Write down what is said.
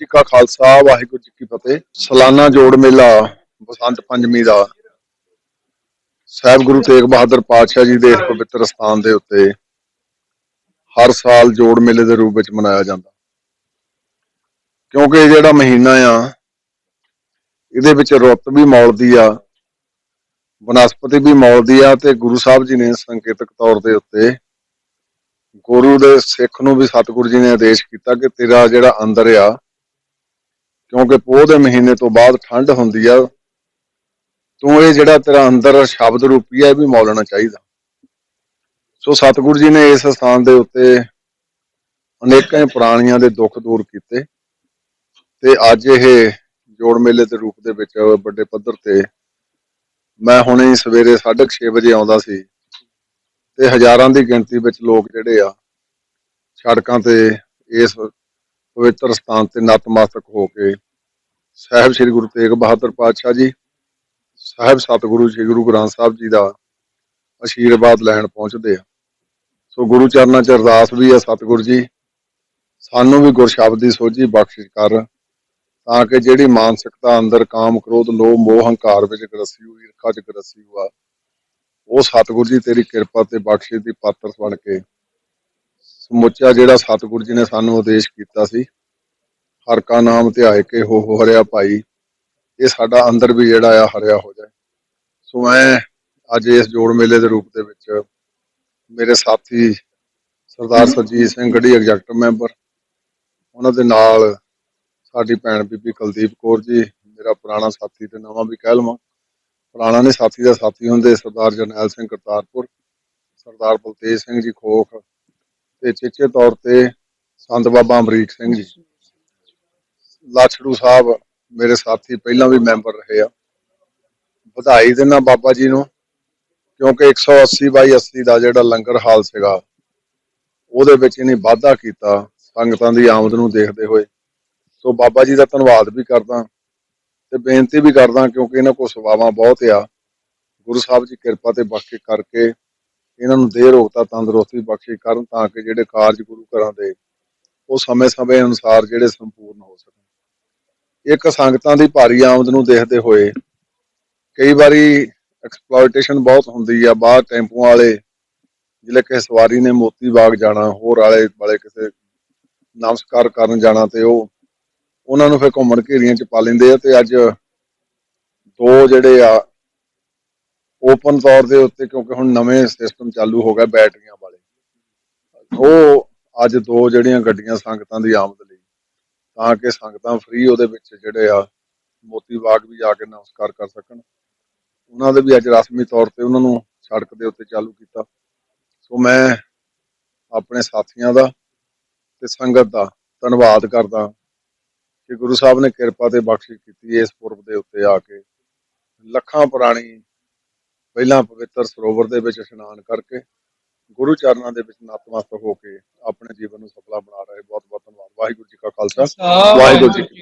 ਜੀ ਕਾ ਖਾਲਸਾ, ਵਾਹਿਗੁਰੂ ਜੀ ਕੀ ਫਤਿਹ। ਸਾਲਾਨਾ ਜੋੜ ਮੇਲਾ, ਬਸੰਤ ਪੰਚਮੀ ਦਾ। ਸਾਹਿਬ ਗੁਰੂ ਤੇਗ ਬਹਾਦਰ ਪਾਤਸ਼ਾਹ ਜੀ ਦੇ ਇਸ ਪਵਿੱਤਰ ਸਥਾਨ ਦੇ ਉੱਤੇ ਹਰ ਸਾਲ ਜੋੜ ਮੇਲੇ ਦੇ ਰੂਪ ਵਿੱਚ ਮਨਾਇਆ ਜਾਂਦਾ। ਕਿਉਂਕਿ ਜਿਹੜਾ ਮਹੀਨਾ ਆ, ਇਹਦੇ ਵਿੱਚ ਰੁੱਤ ਵੀ ਮੌਲਦੀ ਆ, ਬਨਸਪਤੀ ਵੀ ਮੌਲਦੀ ਆ ਤੇ ਗੁਰੂ ਸਾਹਿਬ ਜੀ ਨੇ ਸੰਕੇਤਕ ਤੌਰ ਦੇ ਉੱਤੇ ਗੁਰੂ ਦੇ ਸਿੱਖ ਨੂੰ ਵੀ ਸਤਿਗੁਰੂ ਜੀ ਨੇ ਆਦੇਸ਼ ਕੀਤਾ ਕਿ ਤੇਰਾ ਜਿਹੜਾ ਅੰਦਰ ਆ ਕਿਉਂਕਿ ਪੋਹ ਦੇ ਮਹੀਨੇ ਤੋਂ ਬਾਅਦ ਠੰਡ ਹੁੰਦੀ ਆ, ਤੂੰ ਇਹ ਜਿਹੜਾ ਤੇਰਾ ਅੰਦਰ ਸ਼ਬਦ ਰੂਪੀ ਆ, ਇਹ ਵੀ ਮੌਲਣਾ ਚਾਹੀਦਾ। ਸੋ ਸਤਿਗੁਰੂ ਜੀ ਨੇ ਇਸ ਸਥਾਨ ਦੇ ਉੱਤੇ ਅਨੇਕਾਂ ਪ੍ਰਾਣੀਆਂ ਦੇ ਦੁੱਖ ਦੂਰ ਕੀਤੇ ਤੇ ਅੱਜ ਇਹ ਜੋੜ ਮੇਲੇ ਦੇ ਰੂਪ ਦੇ ਵਿੱਚ ਵੱਡੇ ਪੱਧਰ ਤੇ ਮੈਂ ਹੁਣੇ ਹੀ ਸਵੇਰੇ 6:30 ਵਜੇ ਆਉਂਦਾ ਸੀ ਤੇ ਹਜ਼ਾਰਾਂ ਦੀ ਗਿਣਤੀ ਵਿੱਚ ਲੋਕ ਜਿਹੜੇ ਆ, ਸੜਕਾਂ ਤੇ ਇਸ ਪਵਿੱਤਰ ਸਥਾਨ ਤੇ ਨਤਮਸਤਕ ਹੋ ਕੇ ਸਾਹਿਬ ਸ੍ਰੀ ਗੁਰੂ ਤੇਗ ਬਹਾਦਰ ਪਾਤਸ਼ਾਹ ਜੀ, ਸਾਹਿਬ ਸਤਿਗੁਰੂ ਸ੍ਰੀ ਗੁਰੂ ਗ੍ਰੰਥ ਸਾਹਿਬ ਜੀ ਦਾ ਆਸ਼ੀਰਵਾਦ ਲੈਣ ਪਹੁੰਚਦੇ ਆ। ਸੋ ਗੁਰੂ ਚਰਨਾਂ 'ਚ ਅਰਦਾਸ ਵੀ ਆ ਸਤਿਗੁਰੂ ਜੀ। ਸਾਨੂੰ ਵੀ ਗੁਰਸ਼ਬਦ ਦੀ ਸੋਝੀ ਬਖਸ਼ਿਸ਼ ਕਰ, ਤਾਂ ਕਿ ਜਿਹੜੀ ਮਾਨਸਿਕਤਾ ਅੰਦਰ ਕਾਮ ਕ੍ਰੋਧ ਲੋਭ ਮੋਹ ਹੰਕਾਰ ਵਿੱਚ ਗਰਸੀ ਹੋਈ ਈਰਖਾ 'ਚ ਗਰਸੀ ਹੋਆ, ਉਹ ਸਤਿਗੁਰੂ ਜੀ ਤੇਰੀ ਕਿਰਪਾ ਤੇ ਬਖਸ਼ਿਸ਼ ਦੀ ਪਾਤਰ ਬਣ ਕੇ ਸਮੁੱਚਾ ਜਿਹੜਾ ਸਤਿਗੁਰੂ ਜੀ ਨੇ ਸਾਨੂੰ ਉਦੇਸ਼ ਕੀਤਾ ਸੀ, ਹਰ ਕਾ ਨਾਮ ਧਿਆਏ ਕੇ ਹੋ ਹੋ ਹਰਿਆ ਭਾਈ, ਇਹ ਸਾਡਾ ਅੰਦਰ ਵੀ ਜਿਹੜਾ ਆ ਹਰਿਆ ਹੋ ਜਾਏ। ਸੋ ਮੈਂ ਅੱਜ ਇਸ ਜੋੜ ਮੇਲੇ ਦੇ ਰੂਪ ਦੇ ਵਿੱਚ ਮੇਰੇ ਸਾਥੀ ਸਰਦਾਰ ਸਰਜੀਤ ਸਿੰਘ ਗੜੀ ਐਗਜ਼ੈਕਟਿਵ ਮੈਂਬਰ, ਉਹਨਾਂ ਦੇ ਨਾਲ ਸਾਡੀ ਭੈਣ ਬੀਬੀ ਕੁਲਦੀਪ ਕੌਰ ਜੀ, ਮੇਰਾ ਪੁਰਾਣਾ ਸਾਥੀ ਤੇ ਨਵਾਂ ਵੀ ਕਹਿ ਲਵਾਂ। ਪੁਰਾਣਾ ਨੇ ਸਾਥੀ ਦਾ ਸਾਥੀ ਹੁੰਦੇ ਸਰਦਾਰ ਜਰਨੈਲ ਸਿੰਘ ਕਰਤਾਰਪੁਰ, ਸਰਦਾਰ ਬਲਤੇਜ ਸਿੰਘ ਜੀ ਖੋਖ ਤੇ ਚੇਚੇ ਤੌਰ ਤੇ ਸੰਤ ਬਾਬਾ ਅਮਰੀਕ ਸਿੰਘ ਜੀ। ਲਾਛੜੂ ਸਾਹਿਬ ਮੇਰੇ ਸਾਥੀ ਪਹਿਲਾਂ ਵੀ ਮੈਂਬਰ ਰਹੇ ਆ। ਵਧਾਈ ਦੇਣਾ ਬਾਬਾ ਜੀ ਨੂੰ, ਕਿਉਂਕਿ 180 ਬਾਈ 80 ਦਾ ਜਿਹੜਾ ਲੰਗਰ ਹਾਲ ਸੀਗਾ, ਉਹਦੇ ਵਿੱਚ ਇਹਨੇ ਵਾਧਾ ਕੀਤਾ ਸੰਗਤਾਂ ਦੀ ਆਮਦ ਨੂੰ ਦੇਖਦੇ ਹੋਏ। ਸੋ ਬਾਬਾ ਜੀ ਦਾ ਧੰਨਵਾਦ ਵੀ ਕਰਦਾ ਤੇ ਬੇਨਤੀ ਵੀ ਕਰਦਾ ਕਿਉਂਕਿ ਇਹਨਾਂ ਕੋਲ ਸੇਵਾਵਾਂ ਬਹੁਤ ਆ। ਗੁਰੂ ਸਾਹਿਬ ਜੀ ਕਿਰਪਾ ਤੇ ਬਖਸ਼ਿਸ਼ ਕਰਕੇ ਇਹਨਾਂ ਨੂੰ ਦੇਹ ਰੋਗਤਾ ਤੰਦਰੁਸਤੀ ਬਖਸ਼ਿਸ਼ ਕਰਨ ਤਾਂ ਕਿ ਜਿਹੜੇ ਕਾਰਜ ਗੁਰੂ ਘਰਾਂ ਦੇ ਉਹ ਸਮੇਂ-ਸਮੇਂ ਅਨੁਸਾਰ ਜਿਹੜੇ ਸੰਪੂਰਨ ਹੋ ਸਕਣ। ਇੱਕ ਸੰਗਤਾਂ ਦੀ ਭਾਰੀ ਆਮਦ ਨੂੰ ਦੇਖਦੇ ਹੋਏ ਕਈ ਵਾਰੀ ਐਕਸਪਲੋਇਟੇਸ਼ਨ ਬਹੁਤ ਹੁੰਦੀ ਆ, ਬਾਹਰ ਟੈਂਪੂਆਂ ਵਾਲੇ ਜਿਹੜੇ ਕਿ ਸਵਾਰੀ ਨੇ ਮੋਤੀ ਬਾਗ ਜਾਣਾ, ਹੋਰ ਵਾਲੇ ਵਾਲੇ ਕਿਸੇ ਨਮਸਕਾਰ ਕਰਨ ਜਾਣਾ ਤੇ ਉਹ ਉਹਨਾਂ ਨੂੰ ਫਿਰ ਘੁੰਮਣ ਘੇਰੀਆਂ ਚ ਪਾ ਲੈਂਦੇ ਆ ਤੇ ਅੱਜ ਦੋ ਜਿਹੜੇ ਆ ਓਪਨ ਤੌਰ ਦੇ ਉੱਤੇ ਕਿਉਂਕਿ ਹੁਣ ਨਵੇਂ ਸਿਸਟਮ ਚਾਲੂ ਹੋ ਗਿਆ ਬੈਟਰੀਆਂ ਵਾਲੇ। ਉਹ ਅੱਜ ਦੋ ਜਿਹੜੀਆਂ ਗੱਡੀਆਂ ਸੰਗਤਾਂ ਦੀ ਆਮਦ ਲਈ, ਤਾਂ ਕਿ ਸੰਗਤਾਂ ਫ੍ਰੀ ਉਹਦੇ ਵਿੱਚ ਜਿਹੜੇ ਆ, ਮੋਤੀ ਬਾਗ ਵੀ ਜਾ ਕੇ ਨਮਸਕਾਰ ਕਰ ਸਕਣ। ਉਹਨਾਂ ਦੇ ਵੀ ਅੱਜ ਰਸਮੀ ਤੌਰ ਤੇ ਉਹਨਾਂ ਨੂੰ ਸੜਕ ਦੇ ਉੱਤੇ ਚਾਲੂ ਕੀਤਾ। ਸੋ ਮੈਂ ਆਪਣੇ ਸਾਥੀਆਂ ਦਾ ਤੇ ਸੰਗਤ ਦਾ ਧੰਨਵਾਦ ਕਰਦਾ ਕਿ ਗੁਰੂ ਸਾਹਿਬ ਨੇ ਕਿਰਪਾ ਤੇ ਬਖਸ਼ਿਸ਼ ਕੀਤੀ ਇਸ ਪੁਰਬ ਦੇ ਉੱਤੇ ਆ ਕੇ। ਲੱਖਾਂ ਪੁਰਾਣੀ ਪਹਿਲਾਂ ਪਵਿੱਤਰ ਸਰੋਵਰ ਦੇ ਵਿੱਚ ਇਸ਼ਨਾਨ ਕਰਕੇ ਗੁਰੂ ਚਰਨਾਂ ਦੇ ਵਿੱਚ ਨਤਮਸਤਕ ਹੋ ਕੇ ਆਪਣੇ ਜੀਵਨ ਨੂੰ ਸਫਲਾ ਬਣਾ ਰਹੇ। ਬਹੁਤ ਬਹੁਤ ਧੰਨਵਾਦ। ਵਾਹਿਗੁਰੂ ਜੀ ਕਾ ਖਾਲਸਾ। ਵਾਹਿਗੁਰੂ ਜੀ